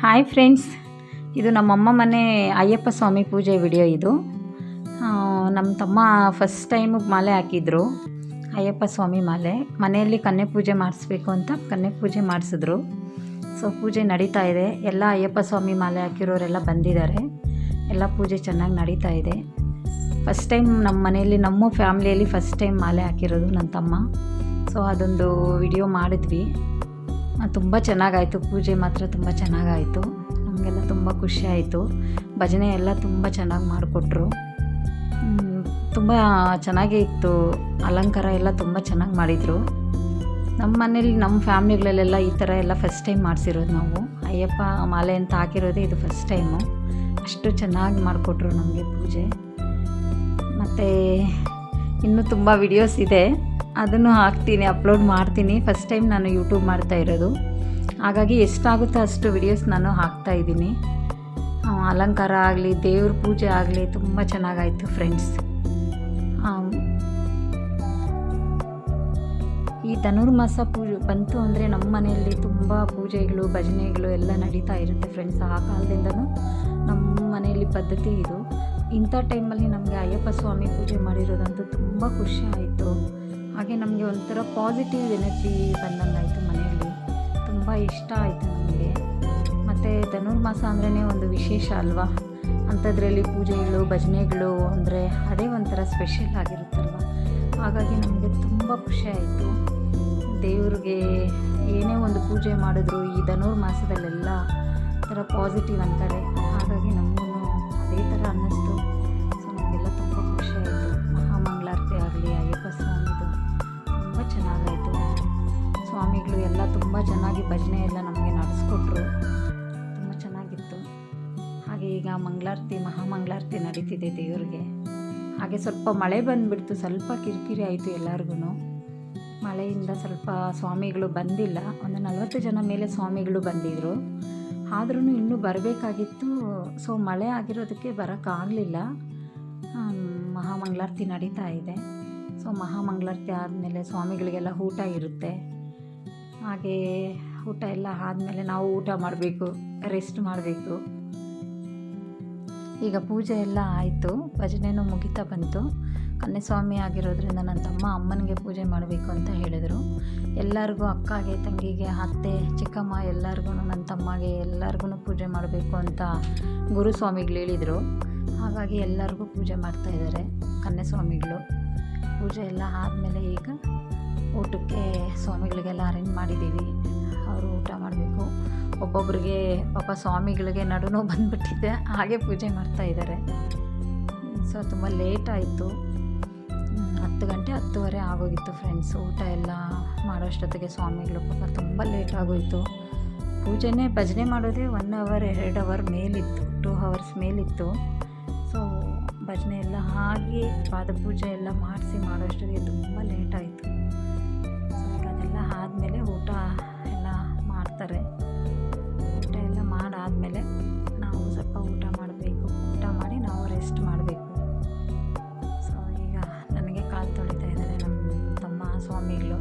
Hi friends, ಇದು ನಮ್ಮಮ್ಮ ಮನೆ ಅಯ್ಯಪ್ಪ ಸ್ವಾಮಿ ಪೂಜೆ ವಿಡಿಯೋ ಇದು. ನಮ್ಮ ತಮ್ಮ ಫಸ್ಟ್ ಟೈಮ್ ಮಾಲೆ ಹಾಕಿದ್ರು, ಅಯ್ಯಪ್ಪ ಸ್ವಾಮಿ ಮಾಲೆ. ಮನೆಯಲ್ಲಿ ಕನ್ಯೆ ಪೂಜೆ ಮಾಡಿಸ್ಬೇಕು ಅಂತ ಕನ್ಯೆ ಪೂಜೆ ಮಾಡಿಸಿದ್ರು. ಸೊ ಪೂಜೆ ನಡೀತಾ ಇದೆ. ಎಲ್ಲ ಅಯ್ಯಪ್ಪ ಸ್ವಾಮಿ ಮಾಲೆ ಹಾಕಿರೋರೆಲ್ಲ ಬಂದಿದ್ದಾರೆ. ಎಲ್ಲ ಪೂಜೆ ಚೆನ್ನಾಗಿ ನಡೀತಾ ಇದೆ. ಫಸ್ಟ್ ಟೈಮ್ ನಮ್ಮ ಮನೆಯಲ್ಲಿ, ನಮ್ಮ ಫ್ಯಾಮಿಲಿಯಲ್ಲಿ ಫಸ್ಟ್ ಟೈಮ್ ಮಾಲೆ ಹಾಕಿರೋದು ನನ್ನ ತಮ್ಮ. ಸೊ ಅದೊಂದು ವಿಡಿಯೋ ಮಾಡಿದ್ವಿ. ತುಂಬ ಚೆನ್ನಾಗಾಯಿತು. ಪೂಜೆ ಮಾತ್ರ ತುಂಬ ಚೆನ್ನಾಗಾಯಿತು. ನಮಗೆಲ್ಲ ತುಂಬ ಖುಷಿ ಆಯಿತು. ಭಜನೆ ಎಲ್ಲ ತುಂಬ ಚೆನ್ನಾಗಿ ಮಾಡಿಕೊಟ್ರು. ತುಂಬ ಚೆನ್ನಾಗೇ ಇತ್ತು. ಅಲಂಕಾರ ಎಲ್ಲ ತುಂಬ ಚೆನ್ನಾಗಿ ಮಾಡಿದರು. ನಮ್ಮ ಮನೇಲಿ ನಮ್ಮ ಫ್ಯಾಮ್ಲಿಗಳಲ್ಲೆಲ್ಲ ಈ ಥರ ಎಲ್ಲ ಫಸ್ಟ್ ಟೈಮ್ ಮಾಡಿಸಿರೋದು ನಾವು. ಅಯ್ಯಪ್ಪ ಮಾಲೆ ಅಂತ ಹಾಕಿರೋದೇ ಇದು ಫಸ್ಟ್ ಟೈಮು ಅಷ್ಟು ಚೆನ್ನಾಗಿ ಮಾಡಿಕೊಟ್ರು ನಮಗೆ ಪೂಜೆ. ಮತ್ತು, ಇನ್ನೂ ತುಂಬ ವಿಡಿಯೋಸ್ ಇದೆ. ಅದನ್ನು ಹಾಕ್ತೀನಿ ಅಪ್ಲೋಡ್ ಮಾಡ್ತೀನಿ. ಫಸ್ಟ್ ಟೈಮ್ ನಾನು ಯೂಟ್ಯೂಬ್ ಮಾಡ್ತಾ ಇರೋದು. ಹಾಗಾಗಿ ಎಷ್ಟಾಗುತ್ತೋ ಅಷ್ಟು ವಿಡಿಯೋಸ್ ನಾನು ಹಾಕ್ತಾ ಇದ್ದೀನಿ. ಅಲಂಕಾರ ಆಗಲಿ, ದೇವ್ರ ಪೂಜೆ ಆಗಲಿ, ತುಂಬ ಚೆನ್ನಾಗಾಯಿತು ಫ್ರೆಂಡ್ಸ್ ಈ ಧನುರ್ಮಾಸ ಪೂಜೆ ಬಂತು ಅಂದರೆ ನಮ್ಮ ಮನೆಯಲ್ಲಿ ತುಂಬ ಪೂಜೆಗಳು, ಭಜನೆಗಳು ಎಲ್ಲ ನಡೀತಾ ಇರುತ್ತೆ ಫ್ರೆಂಡ್ಸ್ ಆ ಕಾಲದಿಂದನೂ ನಮ್ಮ ಮನೆಯಲ್ಲಿ ಪದ್ಧತಿ ಇದು. ಇಂಥ ಟೈಮಲ್ಲಿ ನಮಗೆ ಅಯ್ಯಪ್ಪ ಸ್ವಾಮಿ ಪೂಜೆ ಮಾಡಿರೋದಂತೂ ತುಂಬ ಖುಷಿ ಆಯಿತು. ಹಾಗೆ ನಮಗೆ ಒಂಥರ ಪಾಸಿಟಿವ್ ಎನರ್ಜಿ ಬಂದಂಗಾಯಿತು ಮನೆಯಲ್ಲಿ. ತುಂಬ ಇಷ್ಟ ಆಯಿತು ನಮಗೆ. ಮತ್ತು ಧನುರ್ಮಾಸ ಅಂದ್ರೇ ಒಂದು ವಿಶೇಷ ಅಲ್ವಾ? ಅಂಥದ್ರಲ್ಲಿ ಪೂಜೆಗಳು, ಭಜನೆಗಳು ಅಂದರೆ ಅದೇ ಒಂಥರ ಸ್ಪೆಷಲ್ ಆಗಿರುತ್ತಲ್ವ? ಹಾಗಾಗಿ ನಮಗೆ ತುಂಬ ಖುಷಿ ಆಯಿತು. ದೇವ್ರಿಗೆ ಏನೇ ಒಂದು ಪೂಜೆ ಮಾಡಿದ್ರು ಈ ಧನುರ್ಮಾಸದಲ್ಲೆಲ್ಲ ಒಂಥರ ಪಾಸಿಟಿವ್ ಅಂತಾರೆ. ಸ್ವಾಮಿಗಳು ಎಲ್ಲ ತುಂಬ ಚೆನ್ನಾಗಿ ಭಜನೆ ಎಲ್ಲ ನಮಗೆ ನಡೆಸ್ಕೊಟ್ರು. ತುಂಬ ಚೆನ್ನಾಗಿತ್ತು. ಹಾಗೆ ಈಗ ಮಂಗಳಾರತಿ, ಮಹಾಮಂಗಳಾರತಿ ನಡೀತಿದೆ ದೇವ್ರಿಗೆ. ಹಾಗೆ ಸ್ವಲ್ಪ ಮಳೆ ಬಂದುಬಿಡ್ತು, ಸ್ವಲ್ಪ ಕಿರಿಕಿರಿ ಆಯಿತು ಎಲ್ಲರಿಗೂ ಮಳೆಯಿಂದ ಸ್ವಲ್ಪ ಸ್ವಾಮಿಗಳು ಬಂದಿಲ್ಲ. ಒಂದು ನಲವತ್ತು ಜನ ಮೇಲೆ ಸ್ವಾಮಿಗಳು ಬಂದಿದ್ದರು ಆದ್ರೂ ಇನ್ನೂ ಬರಬೇಕಾಗಿತ್ತು. ಸೊ, ಮಳೆ ಆಗಿರೋದಕ್ಕೆ ಬರೋಕ್ಕಾಗಲಿಲ್ಲ. ಮಹಾಮಂಗಳಾರತಿ ನಡೀತಾ ಇದೆ. ಸೊ, ಮಹಾಮಂಗಳಾರತಿ ಆದಮೇಲೆ ಸ್ವಾಮಿಗಳಿಗೆಲ್ಲ ಊಟ ಇರುತ್ತೆ. ಹಾಗೆ ಊಟ ಎಲ್ಲ ಆದಮೇಲೆ ನಾವು ಊಟ ಮಾಡಬೇಕು ರೆಸ್ಟ್ ಮಾಡಬೇಕು. ಈಗ ಪೂಜೆ ಎಲ್ಲ ಆಯಿತು ಭಜನೆಯೂ ಮುಗಿತಾ ಬಂತು. ಕನ್ಯಸ್ವಾಮಿ ಆಗಿರೋದ್ರಿಂದ ನನ್ನ ತಮ್ಮ ಅಮ್ಮನಿಗೆ ಪೂಜೆ ಮಾಡಬೇಕು ಅಂತ ಹೇಳಿದರು. ಎಲ್ಲರಿಗೂ ಅಕ್ಕಗೆ, ತಂಗಿಗೆ, ಅತ್ತೆ, ಚಿಕ್ಕಮ್ಮ ಎಲ್ಲರಿಗೂ ನನ್ನ ತಮ್ಮಗೆ ಎಲ್ಲರಿಗೂ ಪೂಜೆ ಮಾಡಬೇಕು ಅಂತ ಗುರುಸ್ವಾಮಿಗಳು ಹೇಳಿದರು. ಹಾಗಾಗಿ ಎಲ್ಲರಿಗೂ ಪೂಜೆ ಮಾಡ್ತಾ ಇದ್ದಾರೆ ಕನ್ಯಸ್ವಾಮಿಗಳು ಪೂಜೆ ಎಲ್ಲ ಆದಮೇಲೆ ಈಗ ಊಟಕ್ಕೆ ಸ್ವಾಮಿಗಳಿಗೆಲ್ಲ ಅರೇಂಜ್ ಮಾಡಿದ್ದೀವಿ. ಅವರು ಊಟ ಮಾಡಬೇಕು. ಒಬ್ಬೊಬ್ರಿಗೆ, ಪಾಪ ಸ್ವಾಮಿಗಳಿಗೆ ನಡುನೋ ಬಂದುಬಿಟ್ಟಿದೆ. ಹಾಗೆ ಪೂಜೆ ಮಾಡ್ತಾ ಇದ್ದಾರೆ. ಸೊ ತುಂಬ ಲೇಟ್ ಆಯಿತು. ಹತ್ತು ಗಂಟೆ ಹತ್ತುವರೆ ಆಗೋಗಿತ್ತು ಫ್ರೆಂಡ್ಸ್ ಊಟ ಎಲ್ಲ ಮಾಡೋಷ್ಟೊತ್ತಿಗೆ ಸ್ವಾಮಿಗಳು ಪಾಪ ತುಂಬ ಲೇಟ್ ಆಗೋಯಿತು. ಪೂಜೆನೇ ಭಜನೆ ಮಾಡೋದೇ ಒನ್ ಅವರ್ ಎರಡು ಅವರ್ ಮೇಲಿತ್ತು. ಟೂ ಅವರ್ಸ್ ಮೇಲಿತ್ತು. ಸೊ ಭಜನೆ ಎಲ್ಲ ಹಾಗೆ ಪಾದಪೂಜೆ ಎಲ್ಲ ಮಾಡಿಸಿ ಮಾಡೋಷ್ಟೊತ್ತಿಗೆ ತುಂಬ ಲೇಟ್ ಆಯಿತು. ಆದಮೇಲೆ ಊಟ ಎಲ್ಲ ಮಾಡ್ತಾರೆ. ಊಟ ಎಲ್ಲ ಮಾಡಾದಮೇಲೆ ನಾವು ಸ್ವಲ್ಪ ಊಟ ಮಾಡಬೇಕು. ಊಟ ಮಾಡಿ ನಾವು ರೆಸ್ಟ್ ಮಾಡಬೇಕು. ಸೊ ಈಗ ನನಗೆ ಕಾಲು ತೊಳಿತಾ ಇದ್ದಾರೆ ನಮ್ಮ ತಮ್ಮ, ಸ್ವಾಮಿಗಳು.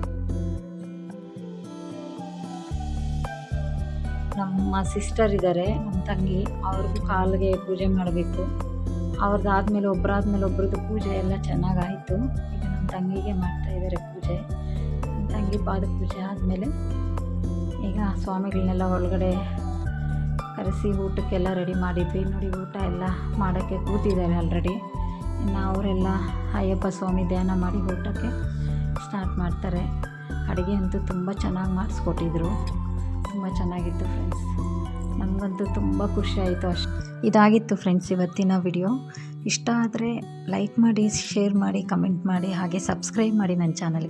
ನಮ್ಮ ಸಿಸ್ಟರ್ ಇದ್ದಾರೆ, ನಮ್ಮ ತಂಗಿ. ಅವ್ರಿಗೂ ಕಾಲಿಗೆ ಪೂಜೆ ಮಾಡಬೇಕು. ಅವ್ರದ್ದಾದ್ಮೇಲೆ ಒಬ್ಬರಾದ್ಮೇಲೆ ಒಬ್ರದ್ದು ಪೂಜೆ ಎಲ್ಲ ಚೆನ್ನಾಗಾಯಿತು ಈಗ ನಮ್ಮ ತಂಗಿಗೆ ಮಾಡ್ತಾ ಇದ್ದಾರೆ ಪೂಜೆ. ತಂಗಿ ಪಾದ ಪೂಜೆ ಆದಮೇಲೆ ಈಗ ಸ್ವಾಮಿಗಳನ್ನೆಲ್ಲ ಒಳಗಡೆ ಕರೆಸಿ ಊಟಕ್ಕೆಲ್ಲ ರೆಡಿ ಮಾಡಿದ್ವಿ. ನೋಡಿ, ಊಟ ಎಲ್ಲ ಮಾಡೋಕ್ಕೆ ಕೂತಿದ್ದಾರೆ ಆಲ್ರೆಡಿ ಇನ್ನು ಅವರೆಲ್ಲ ಅಯ್ಯಪ್ಪ ಸ್ವಾಮಿ ಧ್ಯಾನ ಮಾಡಿ ಊಟಕ್ಕೆ ಸ್ಟಾರ್ಟ್ ಮಾಡ್ತಾರೆ. ಅಡುಗೆ ಅಂತೂ ತುಂಬ ಚೆನ್ನಾಗಿ ಮಾಡಿಸ್ಕೊಟ್ಟಿದ್ರು. ತುಂಬ ಚೆನ್ನಾಗಿತ್ತು ಫ್ರೆಂಡ್ಸ್ ನಮಗಂತೂ ತುಂಬ ಆಯಿತು ಅಷ್ಟು. ಇದಾಗಿತ್ತು ಫ್ರೆಂಡ್ಸ್ ಇವತ್ತಿನ ವಿಡಿಯೋ ಇಷ್ಟ ಆದರೆ ಲೈಕ್ ಮಾಡಿ ಶೇರ್ ಮಾಡಿ ಕಮೆಂಟ್ ಮಾಡಿ, ಹಾಗೆ ಸಬ್ಸ್ಕ್ರೈಬ್ ಮಾಡಿ ನನ್ನ ಚಾನಲ್ಗೆ